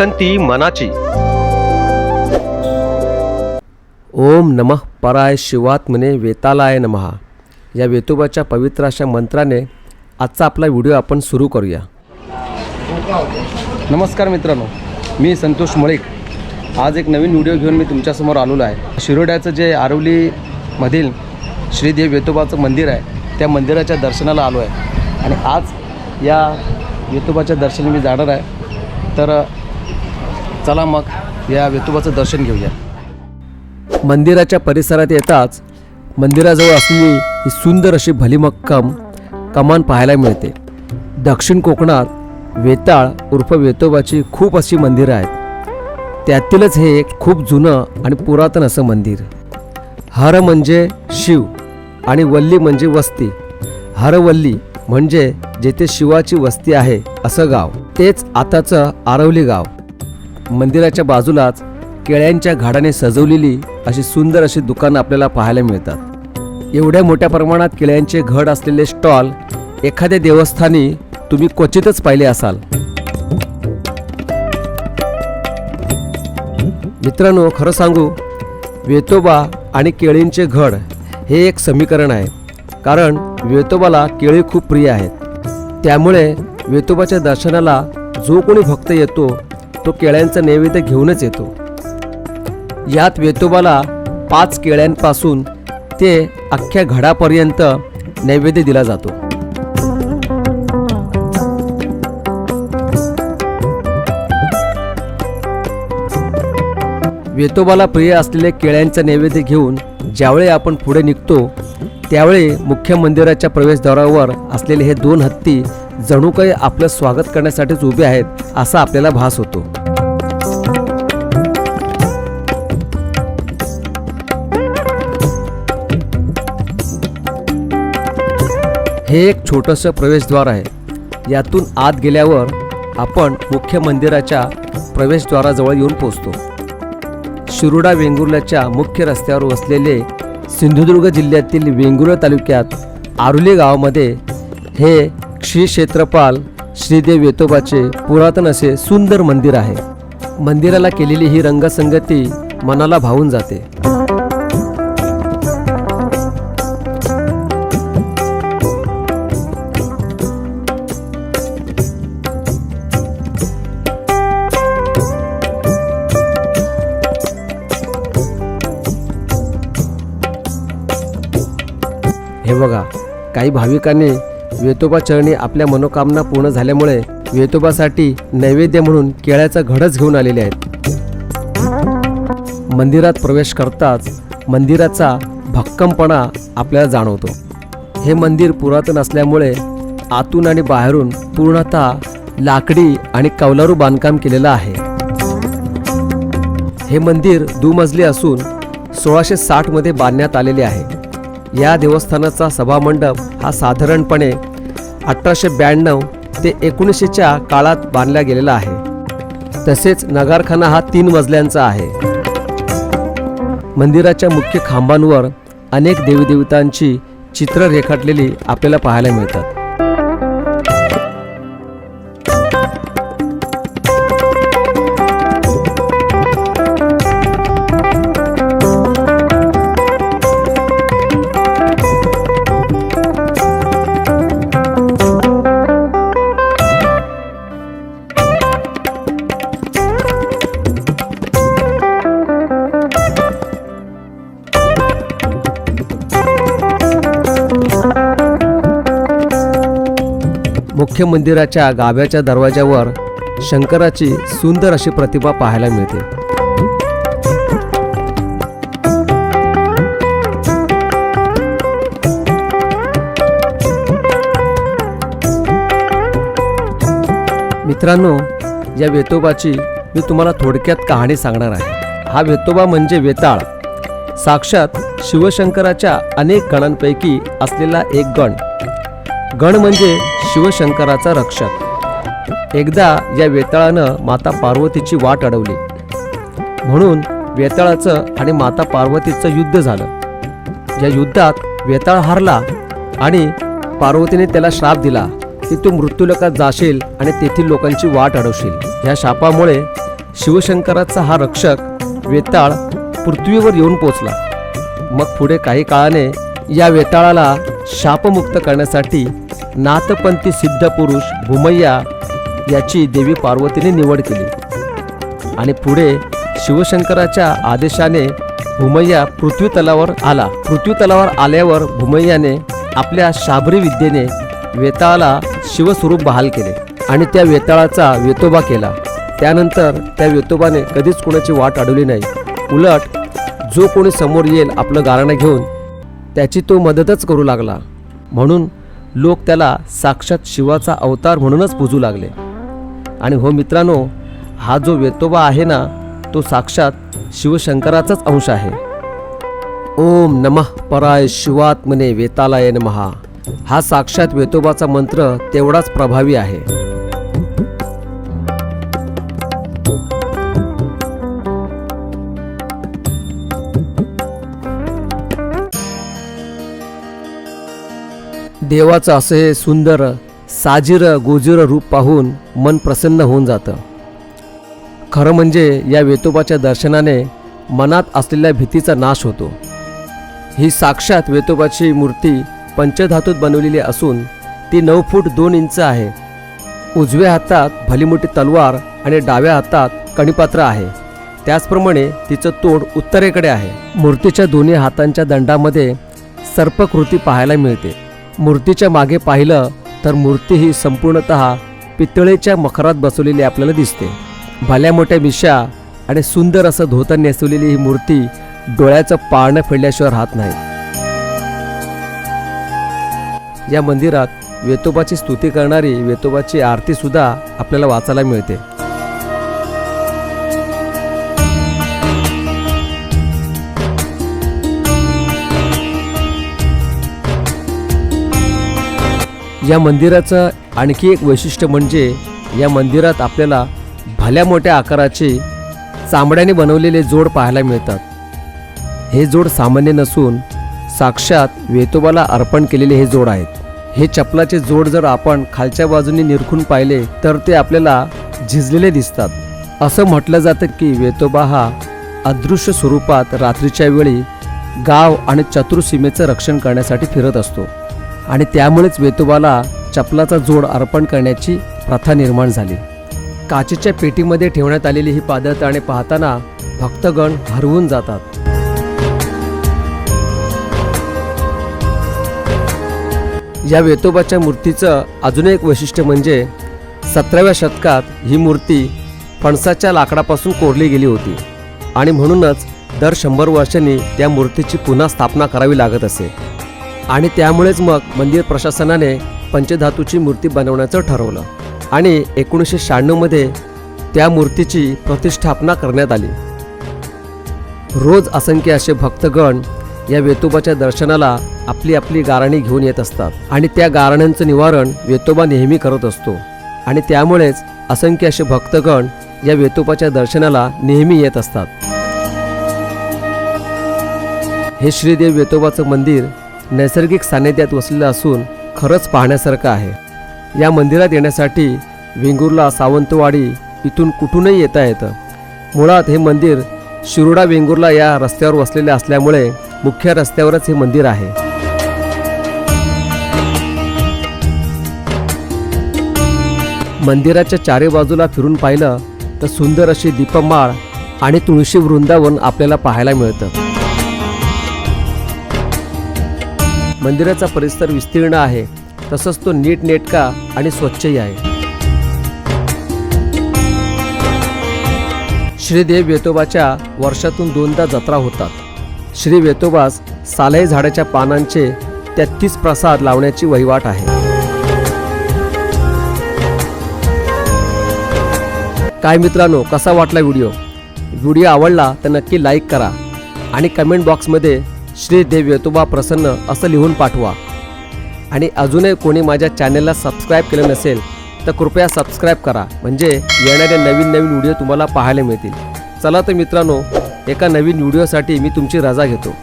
भटकंती मनाची. ओम नमः पराय शिवात्मने वेतालाय नमहा या वेतोबाच्या पवित्र अशा मंत्राने आजचा आपला व्हिडिओ आपण सुरू करूया. नमस्कार मित्रांनो मी संतोष मळिक. आज एक नवीन व्हिडिओ घेऊन मी तुमच्यासमोर आलेलो आहे. शिरोड्याचं जे आरवलीमधील श्रीदेव वेतोबाचं मंदिर आहे त्या मंदिराच्या दर्शनाला आलो आहे. आणि आज या वेतोबाच्या दर्शनी मी जाणार आहे. तर चला मग या वेतोबाचं दर्शन घेऊया. मंदिराच्या परिसरात येताच मंदिराजवळ असलेली ही सुंदर अशी भलीमक्कम कमान पाहायला मिळते. दक्षिण कोकणात वेताळ उर्फ वेतोबाची खूप अशी मंदिरं आहेत. त्यातीलच हे एक खूप जुनं आणि पुरातन असं मंदिर. हर म्हणजे शिव आणि वल्ली म्हणजे वस्ती. हरवल्ली म्हणजे जेथे शिवाची वस्ती आहे असं गाव. तेच आताचं आरवली गाव. मंदिराच्या बाजूलाच केळ्यांच्या घाडाने सजवलेली अशी सुंदर अशी दुकानं आपल्याला पाहायला मिळतात. एवढ्या मोठ्या प्रमाणात केळ्यांचे घड असलेले स्टॉल एखाद्या देवस्थानी तुम्ही क्वचितच पाहिले असाल. मित्रांनो खरं सांगू वेतोबा आणि केळींचे घड हे एक समीकरण आहे. कारण वेतोबाला केळी खूप प्रिय आहेत. त्यामुळे वेतोबाच्या दर्शनाला जो कोणी भक्त येतो तो केळ्यांचा नैवेद्य घेऊनच येतो. यात वेतोबाला पाच केळ्यांपासून ते अख्ख्या घडापर्यंत नैवेद्य दिला जातो. वेतोबाला प्रिय असलेले केळ्यांचा नैवेद्य घेऊन ज्यावेळी आपण पुढे निघतो त्यावेळी मुख्य मंदिराच्या प्रवेशद्वारावर असलेले हे दोन हत्ती जणू काही आपलं स्वागत करण्यासाठीच उभे आहेत असा आपल्याला भास होतो. हे एक छोटंसं प्रवेशद्वार आहे. यातून आत गेल्यावर आपण मुख्य मंदिराच्या प्रवेशद्वाराजवळ येऊन पोहोचतो. शिरोडा वेंगुर्ल्याच्या मुख्य रस्त्यावर वसलेले सिंधुदुर्ग जिल्ह्यातील वेंगुर्ला तालुक्यात आरुली गावामध्ये हे श्री क्षेत्रपाल श्रीदेव येतोबाचे पुरातन असे सुंदर मंदिर आहे. मंदिराला केलेली ही रंगसंगती मनाला भावून जाते. हे बघा काही भाविकांनी वेतोबा चरणी आपल्या मनोकामना पूर्ण झाल्यामुळे वेतोबासाठी नैवेद्य म्हणून केळ्याचा घडच घेऊन आलेले आहेत. मंदिरात प्रवेश करताच मंदिराचा भक्कमपणा आपल्याला जाणवतो. हे मंदिर पुरातन असल्यामुळे आतून आणि बाहेरून पूर्णतः लाकडी आणि कौलारू बांधकाम केलेलं आहे. हे मंदिर दुमजली असून सोळाशे साठमध्ये बांधण्यात आलेले आहे. या देवस्थानाचा सभामंडप हा साधारणपणे अठराशे ब्याण्णव ते एकोणीसशेच्या काळात बांधला गेलेला आहे. तसेच नगारखाना हा तीन मजल्यांचा आहे. मंदिराच्या मुख्य खांबांवर अनेक देवीदेवतांची चित्र रेखाटलेली आपल्याला पाहायला मिळतात. मुख्य मंदिराच्या गाभ्याच्या दरवाजावर शंकराची सुंदर अशी प्रतिभा पाहायला मिळते. मित्रांनो या वेतोबाची मी तुम्हाला थोडक्यात कहाणी सांगणार आहे. हा वेतोबा म्हणजे वेताळ. साक्षात शिवशंकराच्या अनेक गणांपैकी असलेला एक गण. गण म्हणजे शिवशंकराचा रक्षक. एकदा या वेताळानं माता पार्वतीची वाट अडवली. म्हणून वेताळाचं आणि माता पार्वतीचं युद्ध झालं. या युद्धात वेताळ हारला आणि पार्वतीने त्याला श्राप दिला की तू मृत्यूलोकात जाशील आणि तेथील लोकांची वाट अडवशील. या शापामुळे शिवशंकराचा हा रक्षक वेताळ पृथ्वीवर येऊन पोचला. मग पुढे काही काळाने या वेताळाला शापमुक्त करण्यासाठी नाथपंथी सिद्ध पुरुष भूमय्या याची देवी पार्वतीने निवड केली. आणि पुढे शिवशंकराच्या आदेशाने भूमय्या पृथ्वी तलावर आला. पृथ्वी तलावर आल्यावर भूमय्याने आपल्या शाबरी विद्येने वेताळाला शिवस्वरूप बहाल केले आणि त्या वेताळाचा वेतोबा केला. त्यानंतर त्या वेतोबाने कधीच कोणाची वाट अडवली नाही. उलट जो कोणी समोर येईल आपलं गारणं घेऊन त्याची तो मदतच करू लागला. म्हणून लोक त्याला साक्षात शिवाचा अवतार म्हणूनच पूजू लागले. आणि हो मित्रांनो हा जो वेतोबा आहे ना तो साक्षात शिवशंकराचाच अंश आहे. ओम नमः पराय शिवात्मने वेतालाय नमहा हा साक्षात वेतोबाचा मंत्र तेवढाच प्रभावी आहे. देवाचं असं हे सुंदर साजिरं गोजिर रूप पाहून मन प्रसन्न होऊन जातं. खरं म्हणजे या वेतोबाच्या दर्शनाने मनात असलेल्या भीतीचा नाश होतो. ही साक्षात वेतोबाची मूर्ती पंचधातूत बनवलेली असून ती नऊ फूट दोन इंच आहे. उजव्या हातात भलीमोठी तलवार आणि डाव्या हातात कणीपात्र आहे. त्याचप्रमाणे तिचं तोड उत्तरेकडे आहे. मूर्तीच्या दोन्ही हातांच्या दंडामध्ये सर्पकृती पाहायला मिळते. मूर्तीच्या मागे पाहिलं तर मूर्ती ही संपूर्णत पितळेच्या मखरात बसवलेली आपल्याला दिसते. भल्या मोठ्या मिशा आणि सुंदर असं धोतर नेसवलेली ही मूर्ती डोळ्याचं पाळणं फेडल्याशिवाय राहत नाही. या मंदिरात वेतोबाची स्तुती करणारी वेतोबाची आरती सुद्धा आपल्याला वाचायला मिळते. या मंदिराचं आणखी एक वैशिष्ट्य म्हणजे या मंदिरात आपल्याला भल्या मोठ्या आकाराचे चामड्याने बनवलेले जोड पाहायला मिळतात. हे जोड सामान्य नसून साक्षात वेतोबाला अर्पण केलेले हे जोड आहेत. हे चपलाचे जोड जर आपण खालच्या बाजूने निरखून पाहिले तर ते आपल्याला झिजलेले दिसतात. असं म्हटलं जातं की वेतोबा हा अदृश्य स्वरूपात रात्रीच्या वेळी गाव आणि चतुर्सीमेचं रक्षण करण्यासाठी फिरत असतो. आणि त्यामुळेच वेतोबाला चपलाचा जोड अर्पण करण्याची प्रथा निर्माण झाली. काचेच्या पेटीमध्ये ठेवण्यात आलेली ही पादत्राणे पाहताना भक्तगण हरवून जातात. या वेतोबाच्या मूर्तीचं अजून एक वैशिष्ट्य म्हणजे सतराव्या शतकात ही मूर्ती फणसाच्या लाकडापासून कोरली गेली होती आणि म्हणूनच दर शंभर वर्षांनी त्या मूर्तीची पुन्हा स्थापना करावी लागत असे. आणि त्यामुळेच मग मंदिर प्रशासनाने पंचधातूची मूर्ती बनवण्याचं ठरवलं. आणि एकोणीसशे शहाण्णवमध्ये त्या मूर्तीची प्रतिष्ठापना करण्यात आली. रोज असंख्य असे भक्तगण या वेतोबाच्या दर्शनाला आपली आपली गाराणी घेऊन येत असतात. आणि त्या गाराण्यांचं निवारण वेतोबा नेहमी करत असतो. आणि त्यामुळेच असंख्य असे भक्तगण या वेतोबाच्या दर्शनाला नेहमी येत असतात. हे श्रीदेव वेतोबाचं मंदिर नैसर्गिक सान्निध्यात वसलेलं असून खरंच पाहण्यासारखं आहे. या मंदिरात येण्यासाठी वेंगुर्ला सावंतवाडी इथून कुठूनही येता येतं. मुळात हे मंदिर शिरोडा वेंगुर्ला या रस्त्यावर वसलेले असल्यामुळे मुख्य रस्त्यावरच हे मंदिर आहे. मंदिराच्या चारी बाजूला फिरून पाहिलं तर सुंदर अशी दीपमाळ आणि तुळशी वृंदावन आपल्याला पाहायला मिळतं. मंदिराचा परिसर विस्तीर्ण आहे. तसंच तो नीटनेटका आणि स्वच्छही आहे. श्री देव वेतोबाच्या वर्षातून दोनदा जत्रा होतात. श्री वेतोबास सालही झाडाच्या पानांचे तेहतीस प्रसाद लावण्याची वहिवाट आहे. काय मित्रांनो कसा वाटला व्हिडिओ? व्हिडिओ आवडला तर नक्की लाईक करा आणि कमेंट बॉक्समध्ये श्री देव वेतोबा प्रसन्न असं लिहून पाठवा. आणि अजूनही कोणी माझ्या चॅनलला सबस्क्राईब केलं नसेल तर कृपया सबस्क्राईब करा. म्हणजे येणारे नवीन नवीन व्हिडिओ तुम्हाला पाहायला मिळतील. चला तर मित्रांनो एका नवीन व्हिडिओसाठी मी तुमची रजा घेतो.